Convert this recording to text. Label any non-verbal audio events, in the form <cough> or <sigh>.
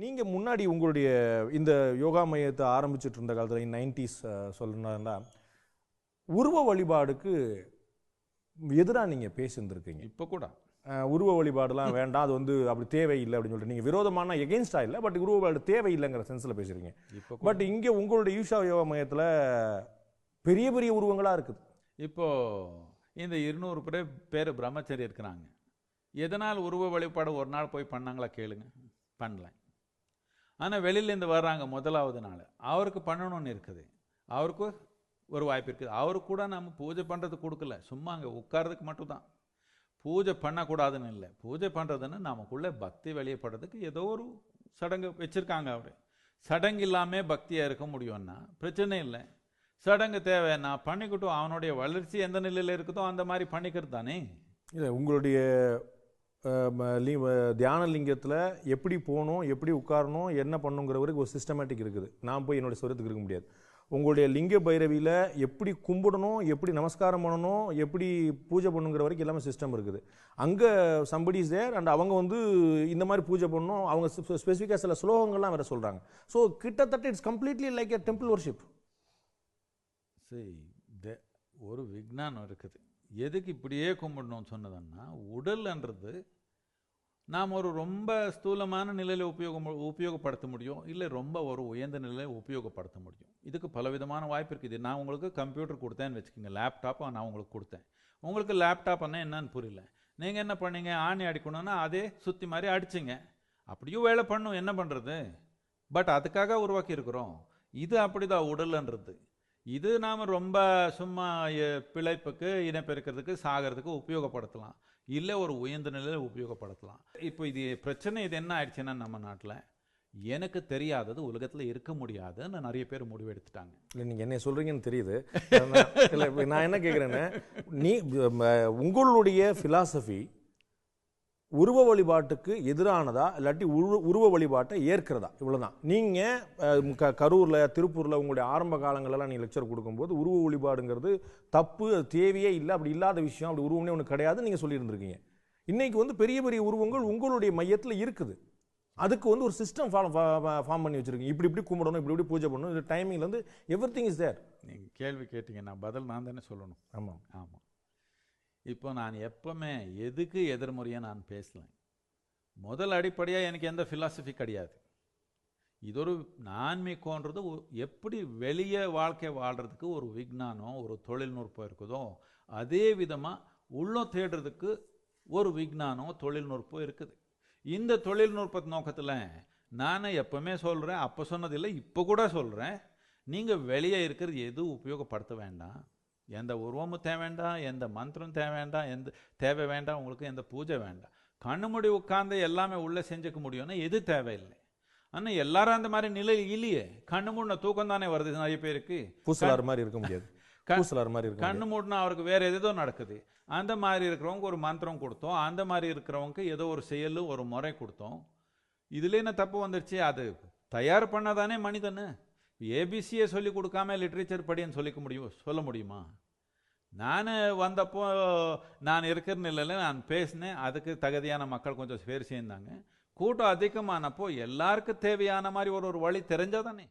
நீங்கள் முன்னாடி உங்களுடைய இந்த யோகா மையத்தை ஆரம்பிச்சிட்டு இருந்த காலத்தில் நைன்டிஸ் சொல்லணும்னா உருவ வழிபாடுக்கு எதிராக நீங்கள் பேசியிருந்திருக்கீங்க. இப்போ கூட. உருவ வழிபாடுலாம் வேண்டாம் அது வந்து அப்படி தேவையில்லை அப்படின்னு சொல்லிட்டு. நீங்கள் விரோதமான எகென்ஸ்டாக இல்லை பட் உருவ வழிபாடு தேவையில்லைங்கிற சென்ஸில் பேசுகிறீங்க இப்போ. பட் இங்கே உங்களுடைய ஈஷா யோகா மையத்தில் பெரிய பெரிய உருவங்களாக இருக்குது. இப்போ இந்த இருநூறு பேர் பேர் பிரம்மச்சரி இருக்கிறாங்க. எதனால் உருவ வழிபாடு ஒரு நாள் போய் பண்ணாங்களா கேளுங்க. பண்ணல. ஆனால் வெளியிலேருந்து வர்றாங்க முதலாவது நாள். அவருக்கு பண்ணணும்னு இருக்குது. அவருக்கு ஒரு வாய்ப்பு இருக்குது. அவருக்கு கூட நம்ம பூஜை பண்ணுறது கொடுக்கல. சும்மா அங்கே உட்கார்றதுக்கு மட்டும்தான். பூஜை பண்ணக்கூடாதுன்னு இல்லை. பூஜை பண்ணுறதுன்னு நமக்குள்ளே பக்தி வெளியப்படுறதுக்கு ஏதோ ஒரு சடங்கு வச்சுருக்காங்க அவர். சடங்கு இல்லாமல் பக்தியாக இருக்க முடியும்னா பிரச்சனை இல்லை. சடங்கு தேவைன்னா பண்ணிக்கிட்டும். அவனுடைய வளர்ச்சி எந்த நிலையில் இருக்குதோ அந்த மாதிரி பண்ணிக்கிறது தானே? இல்லை உங்களுடைய தியான லிங்கத்தில் எப்படி போகணும் எப்படி உட்காரணும் என்ன பண்ணுங்கிற வரைக்கும் ஒரு சிஸ்டமேட்டிக் இருக்குது. நான் போய் என்னுடைய சுரத்துக்கு இருக்க முடியாது. உங்களுடைய லிங்க பைரவியில் எப்படி கும்பிடணும் எப்படி நமஸ்காரம் பண்ணணும் எப்படி பூஜை பண்ணுங்கிற வரைக்கும் எல்லாமே சிஸ்டம் இருக்குது. அங்கே சம்படிஸ் தேர் அண்ட் அவங்க வந்து இந்த மாதிரி பூஜை பண்ணணும் அவங்க ஸ்பெசிஃபிக்காக சில ஸ்லோகங்கள்லாம் வேறு சொல்கிறாங்க ஸோ கிட்டத்தட்ட it's completely like a temple worship சரி ஒரு விஞ்ஞானம் இருக்குது. எதுக்கு இப்படியே கும்பிடணும்னு சொன்னதுன்னா உடல்ன்றது நாம் ஒரு ரொம்ப ஸ்தூலமான நிலையில் உபயோகம் உபயோகப்படுத்த முடியும் இல்லை ரொம்ப ஒரு உயர்ந்த நிலையில் உபயோகப்படுத்த முடியும். இதுக்கு பலவிதமான வாய்ப்பு இருக்குது. நான் உங்களுக்கு கம்ப்யூட்டர் கொடுத்தேன்னு வச்சுக்கோங்க. லேப்டாப்பை நான் உங்களுக்கு கொடுத்தேன். உங்களுக்கு லேப்டாப்னா என்னன்னு புரியல. நீங்கள் என்ன பண்ணீங்க? ஆணி அடிக்கணும்னா அதே சுற்றி மாதிரி அடிச்சிங்க. அப்படியும் வேலை பண்ணும். என்ன பண்ணுறது பட் அதுக்காக உருவாக்கி இருக்கிறோம் இது அப்படிதான் உடல்ன்றது. இது நாம் ரொம்ப சும்மா பிழைப்புக்கு இனப்பெருக்கிறதுக்கு சாகிறதுக்கு உபயோகப்படுத்தலாம். இல்லை ஒரு உயர்ந்த நிலையில் உபயோகப்படுத்தலாம். இப்போ இது பிரச்சனை இது என்ன ஆயிடுச்சுன்னா நம்ம நாட்டில் எனக்கு தெரியாதது உலகத்தில் இருக்க முடியாதுன்னு நிறைய பேர் முடிவெடுத்துட்டாங்க. இல்லை நீங்கள் என்ன சொல்கிறீங்கன்னு தெரியுது. இல்லை நான் என்ன கேட்குறேன்னு நீ உங்களுடைய ஃபிலாசபி உருவ வழிபாட்டுக்கு எதிரானதா இல்லாட்டி உருவ உருவ வழிபாட்டை ஏற்கிறதா? இவ்வளவுதான். நீங்கள் க கரூரில் திருப்பூரில் உங்களுடைய ஆரம்ப காலங்களெல்லாம் நீங்கள் லெக்சர் கொடுக்கும்போது உருவ வழிபாடுங்கிறது தப்பு அது தேவையே இல்லை அப்படி இல்லாத விஷயம் அப்படி உருவம்னே ஒன்று கிடையாதுன்னு நீங்கள் சொல்லியிருந்திருக்கீங்க. இன்னைக்கு வந்து பெரிய பெரிய உருவங்கள் உங்களுடைய மையத்தில் இருக்குது. அதுக்கு வந்து ஒரு சிஸ்டம் ஃபார்ம் பண்ணி வச்சிருக்கீங்க. இப்படி இப்படி கும்பிடணும் இப்படி இப்படி பூஜை பண்ணணும் இது டைமிங்லேருந்து எவ்ரி திங் இஸ் தேர் நீங்கள் கேள்வி கேட்டீங்கன்னா பதில் நான் தானே சொல்லணும். ஆமாம். ஆமாம். இப்போ நான் எப்பவுமே எதுக்கு எதிர்மறையாக நான் பேசல? முதல் அடிப்படையாக எனக்கு எந்த ஃபிலாசபி கிடையாது. இது ஒரு நான்மீகன்றது ஒ- எப்படி வெளியே வாழ்க்கை வாழ்கிறதுக்கு ஒரு விஞ்ஞானம் ஒரு தொழில்நுட்பம் இருக்குதோ அதே விதமாக உள்ளம் தேடுறதுக்கு ஒரு விஞ்ஞானம் தொழில்நுட்பம் இருக்குது. இந்த தொழில்நுட்ப நோக்கத்தில் நான் எப்பவுமே சொல்கிறேன் அப்போ சொன்னதில்லை இப்போ கூட சொல்கிறேன் நீங்கள் வெளியே இருக்கிறது எதுவும் உபயோகப்படுத்த வேண்டாம். எந்த உருவமும் தேவை வேண்டாம் எந்த மந்திரம் தேவை வேண்டாம் எந்த தேவை வேண்டாம் உங்களுக்கு எந்த பூஜை வேண்டாம் கண்ணு மூடி உட்கார்ந்து எல்லாமே உள்ளே செஞ்சுக்க முடியும்னா எது தேவையில்லை. ஆனால் எல்லாரும் அந்த மாதிரி நிலை இல்லையே. கண்ணு மூடின தூக்கம் தானே வருது நிறைய பேருக்கு. பூசலார் மாதிரி இருக்க முடியாது. <laughs> பூசலார் மாதிரி இருக்க கண்ணு மூடினா அவருக்கு வேற ஏதோ நடக்குது. அந்த மாதிரி இருக்கிறவங்க ஒரு மந்திரம் கொடுத்தோம். அந்த மாதிரி இருக்கிறவங்க ஏதோ ஒரு செயல் ஒரு முறை கொடுத்தோம். இதுல என்ன தப்பு வந்துருச்சு? அது தயார் பண்ணாதானே மனிதன்? ஏபிசியை சொல்லி கொடுக்காம லிட்ரேச்சர் படின்னு சொல்லிக்க முடியும்? சொல்ல முடியுமா? நான் வந்தப்போ நான் இருக்கிற நிலையில் நான் பேசினேன். அதுக்கு தகுதியான மக்கள் கொஞ்சம் பேர் சேர்ந்தாங்க. கூட்டம் அதிகமானப்போ எல்லாருக்கும் தேவையான மாதிரி ஒரு ஒரு வழி தெரிஞ்சாதானே